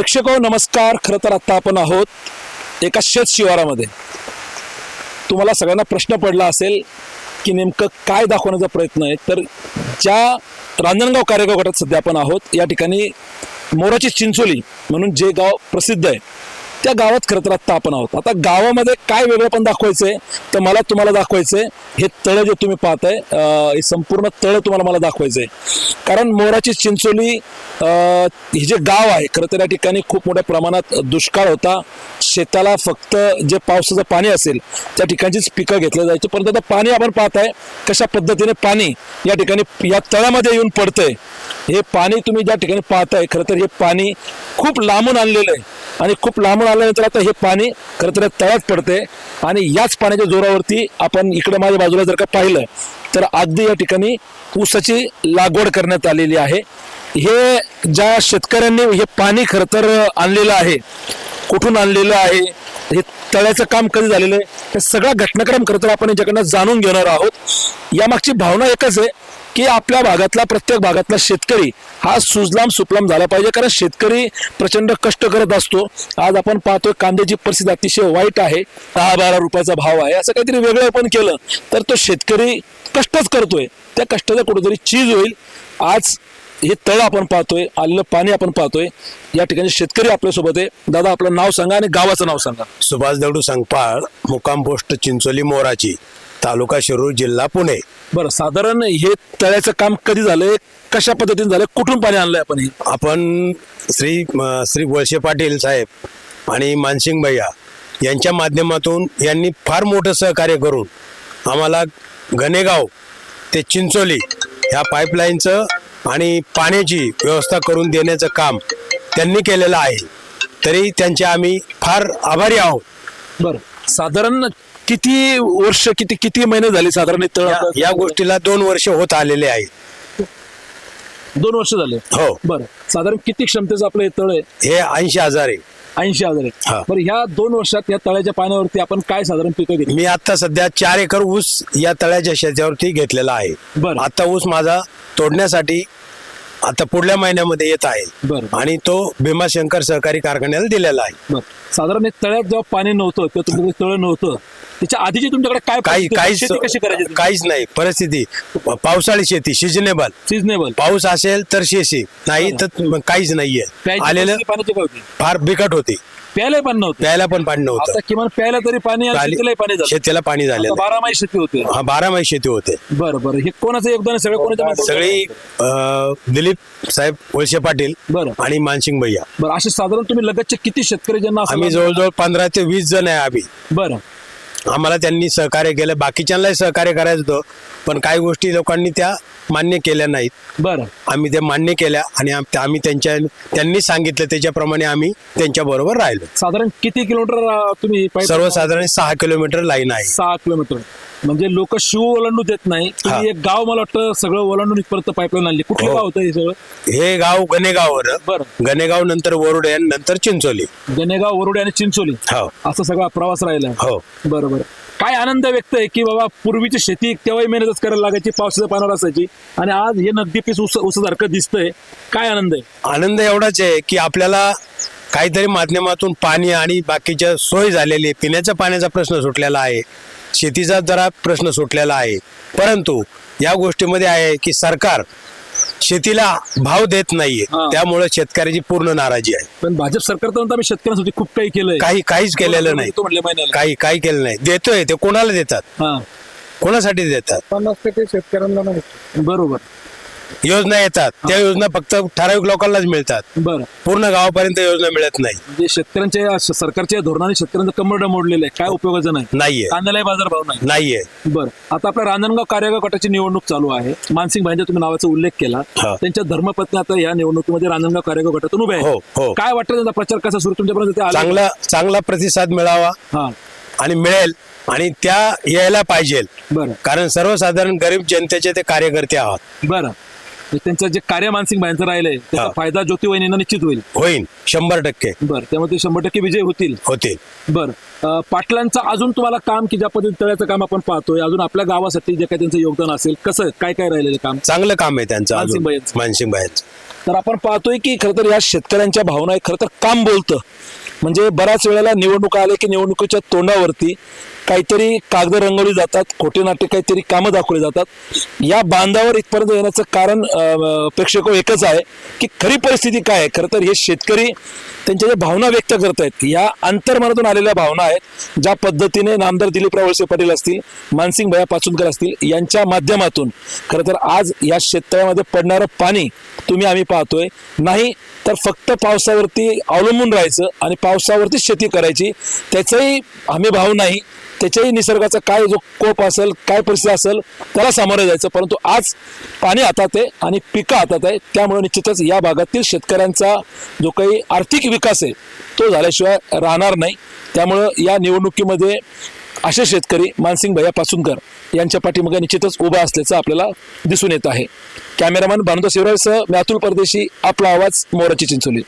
प्रेक्षक नमस्कार. खरं तर आत्ता आपण आहोत एका शेत शिवारामध्ये. तुम्हाला सगळ्यांना प्रश्न पडला असेल की नेमकं काय दाखवण्याचा प्रयत्न आहे तर ज्या रांजणगाव कार्यगाव गटात सध्या आपण आहोत या ठिकाणी मोराची चिंचोली म्हणून जे गाव प्रसिद्ध आहे त्या गावात खरं तर आत्ता आपण आहोत. आता गावामध्ये काय वेगळं पण आहे तर मला तुम्हाला दाखवायचं आहे हे तळं जे तुम्ही पाहताय हे संपूर्ण तळं तुम्हाला मला दाखवायचं आहे कारण मोराची चिंचोली हे जे गाव आहे खरं तर या ठिकाणी खूप मोठ्या प्रमाणात दुष्काळ होता. शेताला फक्त जे पावसाचं पाणी असेल त्या ठिकाणचीच पिकं घेतलं जायची. परंतु आता पाणी आपण पाहताय कशा पद्धतीने पाणी या ठिकाणी या तळ्यामध्ये येऊन पडतंय हे पाणी तुम्ही ज्या ठिकाणी पाहताय खरं तर हे पाणी खूप लांबून आणलेलं आहे. आणि खूप लांबून आल्यानंतर आता हे पाणी खरं तर तळ्यात पडते आणि याच पाण्याच्या जोरावरती आपण इकडे माझ्या बाजूला जर का पाहिलं तर अगदी या ठिकाणी ऊसाची लागवड करण्यात आलेली आहे. हे ज्या शेतकऱ्यांनी हे पाणी खरं तर आणलेलं आहे कुठून आणलेलं आहे? हे तळ्याचं काम कधी झालेलं आहे? हे सगळा घटनाक्रम खरं तर आपण याच्याकडनं जाणून घेणार आहोत. यामागची भावना एकच आहे की आपल्या भागातला प्रत्येक भागातला शेतकरी हा सुजलाम सुफलाम झाला पाहिजे. कारण शेतकरी प्रचंड कष्ट करत असतो. आज आपण पाहतोय कांद्याची परिस्थिती अतिशय वाईट आहे. दहा बारा रुपयाचा भाव आहे. असं काहीतरी वेगळं आपण केलं तर तो शेतकरी कष्टच करतोय. त्या कष्टाचा कुठेतरी चीज होईल. आज हे तळ आपण पाहतोय आलेलं पाणी आपण पाहतोय. या ठिकाणी शेतकरी आपल्यासोबत आहे. दादा आपलं नाव सांगा आणि गावाचं नाव सांगा. सुभाष दगडू संगपाळ मुक्काम पोस्ट चिंचोली मोराची तालुका शिरूर जिल्हा पुणे. बरं साधारण हे तळ्याचं काम कधी झालंय? कशा पद्धतीने झालंय? कुठून पाणी आणलंय आपण हे? आपण श्री म, श्री वळसे पाटील साहेब आणि मानसिंग भैया यांच्या माध्यमातून यांनी फार मोठं सहकार्य करून आम्हाला गणेगाव ते चिंचोली ह्या पाईपलाईनचं आणि पाण्याची व्यवस्था करून देण्याचं काम त्यांनी केलेलं आहे. तरी त्यांचे आम्ही फार आभारी आहोत. बरं. साधारण किती वर्ष किती किती महिने झाले साधारण हे तळ या-? या गोष्टीला दोन वर्ष होत आलेले आहेत दोन वर्ष झाले. हो. बरं. साधारण किती क्षमतेचं आपलं हे तळ आहे? हे ऐंशी हजार आहे. ऐंशी हजार हा. आहे बरं ह्या दोन वर्षात या तळ्याच्या पाण्यावरती आपण काय साधारण पिकं घेतली मी आता सध्या चार एकर ऊस या तळ्याच्या शेतावरती घेतलेला आहे बरं. आता ऊस माझा तोडण्यासाठी आता पुढल्या महिन्यामध्ये येत आहे बरं. आणि तो भीमाशंकर सहकारी कारखान्याला दिलेला आहे बरं साधारण हे तळ्यात जेव्हा पाणी नव्हतं किंवा तुमच्याकडे तळ नव्हतं त्याच्या आधीची तुमच्याकडे काय काही परिस्थिती होती? काहीच शेती कशी करायची काहीच नाही. परिस्थिती. पावसाळी शेती सिजनेबल सिजनेबल पाऊस असेल तर शेती. नाही तर मग काहीच नाहीये. आलेलं पाण्याची काय होती? फार बिकट होती. प्यायला पण नव्हतं. प्यायला पण पाणी नव्हतं. किमान प्यायला तरी पाणी आणि पाणी- शेतीलाही पाणी झालं. शेतीला पाणी आता झालेलं बारा महिने शेती होते. हा बारा महिने शेती होते. बरं बरं. हे कोणाचं योगदान आहे? सगळं माध्यमातून? सगळी अं, दिलीप साहेब वळसे पाटील बरं. आणि मानसिंग भैया. बरं असे साधारण तुम्ही लगतचे किती शेतकरी ज्यांना असं आम्ही जवळजवळ पंधरा ते वीस जण आहे आम्ही. बरं. आम्हाला त्यांनी सहकार्य केलं. बाकीच्यांनाही सहकार्य करायचं होतं पण काही गोष्टी लोकांनी त्या मान्य केल्या नाहीत. बरं. आम्ही त्या मान्य केल्या आणि आम- आम्ही त्यांच्या त्यांनी सांगितलं त्याच्याप्रमाणे आम्ही त्यांच्या बरोबर राहिलो. साधारण किती किलोमीटर अं, तुम्ही सर्वसाधारण सहा किलोमीटर लाईन आहे. सहा किलोमीटर. म्हणजे लोक शिव ओलांडू देत नाही. तुम्ही. एक गाव मला वाटतं सगळं ओलांडून इथपर्यंत पाईपलाईन आणली. कुठलं हो. गाव होतं हे सगळं? हे गाव गणेगाववर. बरं. गणेगाव नंतर वरुडे आणि नंतर चिंचोली. गणेगाव वरुडे आणि चिंचोली? हो. असा सगळा प्रवास राहिला. हो. बरं बरं. काय आनंद व्यक्त आहे की बाबा पूर्वीची शेती तेव्हाही मेहनतच करायला लागायची पावसाच्या पाण्यावर असायची आणि आज हे नगदी पीस उस ऊसासारखं दिसतंय. काय आनंद आहे? आनंद एवढाच आहे की आपल्याला काहीतरी माध्यमातून पाणी आणि बाकीच्या सोय झालेली आहे. पिण्याच्या पाण्याचा प्रश्न सुटलेला आहे. शेतीचा जरा प्रश्न सुटलेला आहे. परंतु या गोष्टीमध्ये आहे की सरकार शेतीला भाव देत नाहीये. हा. त्यामुळे शेतकऱ्याची पूर्ण नाराजी आहे. पण भाजप सरकार तर आम्ही शेतकऱ्यांसाठी खूप काही केलंय. काही काहीच केलेलं नाही. तो म्हटले महिन्याला. काही काही केलं नाही. देतोय ते. कोणाला देतात? हा. कोणासाठी देतात? पन्नास टक्के शेतकऱ्यांना नाही. बरोबर. योजना येतात. त्या योजना फक्त ठराविक लोकांनाच मिळतात. बरं. पूर्ण गावापर्यंत योजना मिळत नाही. म्हणजे शेतकऱ्यांच्या श- सरकारच्या धोरणाने शेतकऱ्यांचं कमरडं मोडलेलं आहे. काय उपयोगाचं नाही? नाहीये. कांद्यालाही बाजार भाव नाही. नाहीये. बरं. आता आपल्या रांजणगाव कार्यगाव गटाची निवडणूक चालू आहे. मानसिंग भाईंच्या तुम्ही नावाचा उल्लेख केला. हा. त्यांच्या धर्मपत्नी आता या निवडणुकीमध्ये रांजणगाव कार्यगाव गटातून उभे हो, आहेत हो. काय वाटतं त्यांचा प्रचार कसा सुरू? तुमच्यापर्यंत ते आले? चांगला चांगला प्रतिसाद मिळावा हा. आणि मिळेल आणि त्या यायला पाहिजे. बरं. कारण सर्वसाधारण गरीब जनतेचे ते कार्यकर्ते आहात. बरं. त्यांचं जे कार्य मानसिंग भाईंचं राहिलंय त्याचा हा. फायदा ज्योती वहिनींना निश्चित होईल. होईल. शंभर टक्के. बरं त्यामुळे ते शंभर टक्के विजय होतील. होतील. बरं अं, पाटलांचं अजून तुम्हाला काम की ज्या पद्धतीने तळ्याचं काम आपण पाहतोय अजून आपल्या गावासाठी जे काही त्यांचं योगदान असेल कसं काय काय राहिलेलं काम? चांगलं काम आहे त्यांचं मानसिंग अजून. मानसिंग बायांचं तर आपण पाहतोय की खरं तर या शेतकऱ्यांच्या भावना आहे खरं तर काम बोलतं. म्हणजे बऱ्याच वेळेला निवडणुका आल्या की निवडणुकीच्या तोंडावरती काहीतरी कागद रंगवली जातात खोटे नाटे काहीतरी कामं दाखवली जातात. या बांधावर इथपर्यंत येण्याचं कारण प्रेक्षक एकच आहे की खरी परिस्थिती काय आहे? खरं तर हे शेतकरी त्यांच्या ज्या भावना व्यक्त करत आहेत या अंतर्मनातून आलेल्या भावना आहेत ज्या पद्धतीने नामदार दिलीपराव वळसे पाटील असतील मानसिंग भया पाचुनकर असतील यांच्या माध्यमातून खरं तर आज या शेततळ्यामध्ये पडणारं पाणी तुम्ही आम्ही पाहतोय. नाही तर फक्त पावसावरती अवलंबून राहायचं आणि पावसावरती शेती करायची त्याचाही हमी भाव नाही. त्याच्याही निसर्गाचा काय जो कोप असेल काय परिस्थिती असेल त्याला सामोरं जायचं. परंतु आज पाणी हातात आहे आणि पिकं हातात आहे. त्यामुळे निश्चितच या भागातील शेतकऱ्यांचा जो काही आर्थिक विकास आहे तो झाल्याशिवाय राहणार नाही. त्यामुळं या निवडणुकीमध्ये असे शेतकरी मानसिंग भैया पासूनकर यांच्या पाठीमागे निश्चितच उभा असल्याचं आपल्याला दिसून येत आहे. कॅमेरामॅन भानुदा शिवरायसह मी अतुल परदेशी आपला आवाज मोराची चिंचोली.